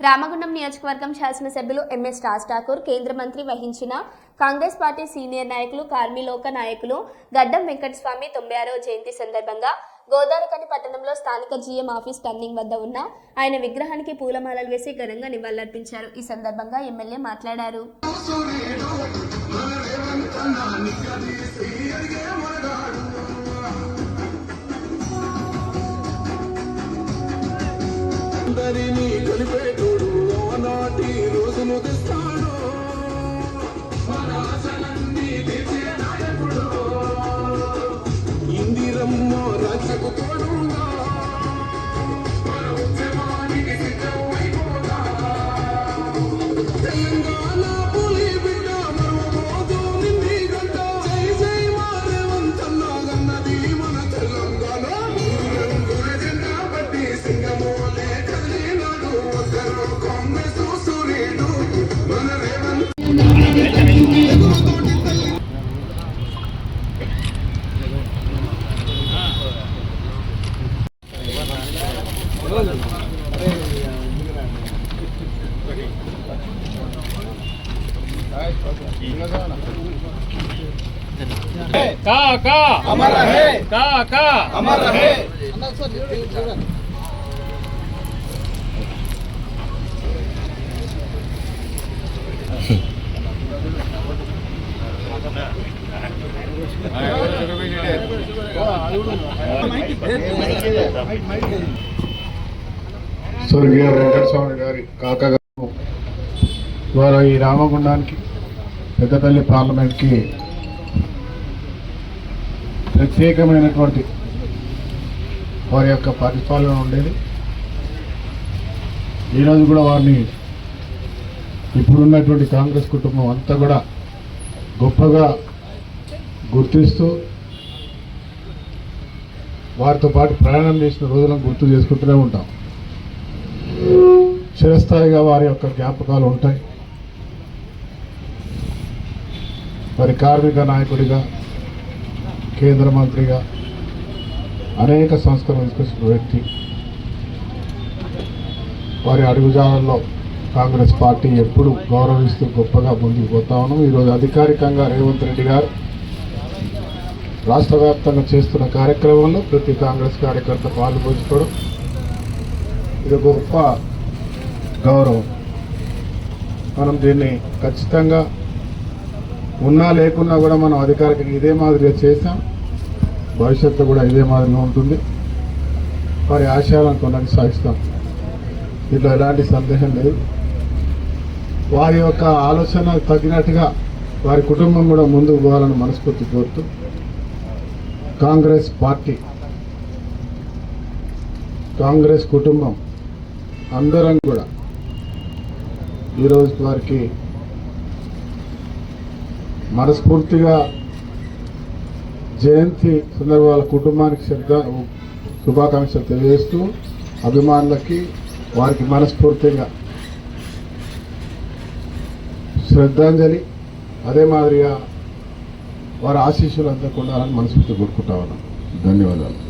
రామగుండం నియోజకవర్గం శాసనసభ్యులు ఎంఎస్ రాజ్ ఠాకూర్ కేంద్ర మంత్రి వహించిన కాంగ్రెస్ పార్టీ సీనియర్ నాయకులు కార్మిలోక నాయకులు గడ్డం వెంకటస్వామి తొంభై ఆరవ జయంతి సందర్భంగా గోదావరికని పట్టణంలో స్థానిక జీఎం ఆఫీస్ టర్నింగ్ వద్ద ఉన్న ఆయన విగ్రహానికి పూలమాలలు వేసి ఘనంగా నివాళులర్పించారు. ఈ సందర్భంగా ఎమ్మెల్యే మాట్లాడారు. కలిపేటు కలిపేటోడు నాటి రోజు ముగిస్తాడు का का अमर है का का अमर है స్వర్గీయ వెంకటస్వామి గారి కాకగారు వారు ఈ రామగుండానికి పెద్దపల్లి పార్లమెంట్కి ప్రత్యేకమైనటువంటి వారి యొక్క పరిపాలన ఉండేది. ఈరోజు కూడా వారిని ఇప్పుడున్నటువంటి కాంగ్రెస్ కుటుంబం అంతా కూడా గొప్పగా గుర్తిస్తూ వారితో పాటు ప్రయాణం చేసిన రోజులను గుర్తు చేసుకుంటూనే ఉంటాం. చిరస్థాయిగా వారి యొక్క జ్ఞాపకాలు ఉంటాయి. మరి కార్మిక నాయకుడిగా కేంద్ర మంత్రిగా అనేక సంస్కరణలు తీసుకొచ్చిన వ్యక్తి. వారి అడుగుజాడల్లో కాంగ్రెస్ పార్టీ ఎప్పుడు గౌరవిస్తూ గొప్పగా ముందుకు పోతా ఉన్నాం. ఈరోజు అధికారికంగా రేవంత్ రెడ్డి గారు రాష్ట్ర వ్యాప్తంగా చేస్తున్న కార్యక్రమంలో ప్రతి కాంగ్రెస్ కార్యకర్త పాల్గొంచుకోవడం ఇది గొప్ప గౌరవం. మనం దీన్ని ఖచ్చితంగా ఉన్నా లేకున్నా కూడా మనం అధికారికంగా ఇదే మాదిరిగా చేసాం భవిష్యత్తు కూడా ఇదే మాదిరిగా ఉంటుంది. వారి ఆశయాలను కొనసాగిస్తాం. దీంట్లో ఎలాంటి సందేహం లేదు. వారి యొక్క ఆలోచన తగినట్టుగా వారి కుటుంబం కూడా ముందుకు పోవాలని మనస్ఫూర్తి కోరుతూ కాంగ్రెస్ పార్టీ కాంగ్రెస్ కుటుంబం అందరం కూడా ఈరోజు వారికి మనస్ఫూర్తిగా జయంతి సందర్భ వాళ్ళ కుటుంబానికి శ్రద్ధ శుభాకాంక్షలు తెలియజేస్తూ అభిమానులకి వారికి మనస్ఫూర్తిగా శ్రద్ధాంజలి. అదే మాదిరిగా వారి ఆశీస్సులు అందకుండా మనస్ఫూర్తి కోరుకుంటా ఉన్నాను ధన్యవాదాలు.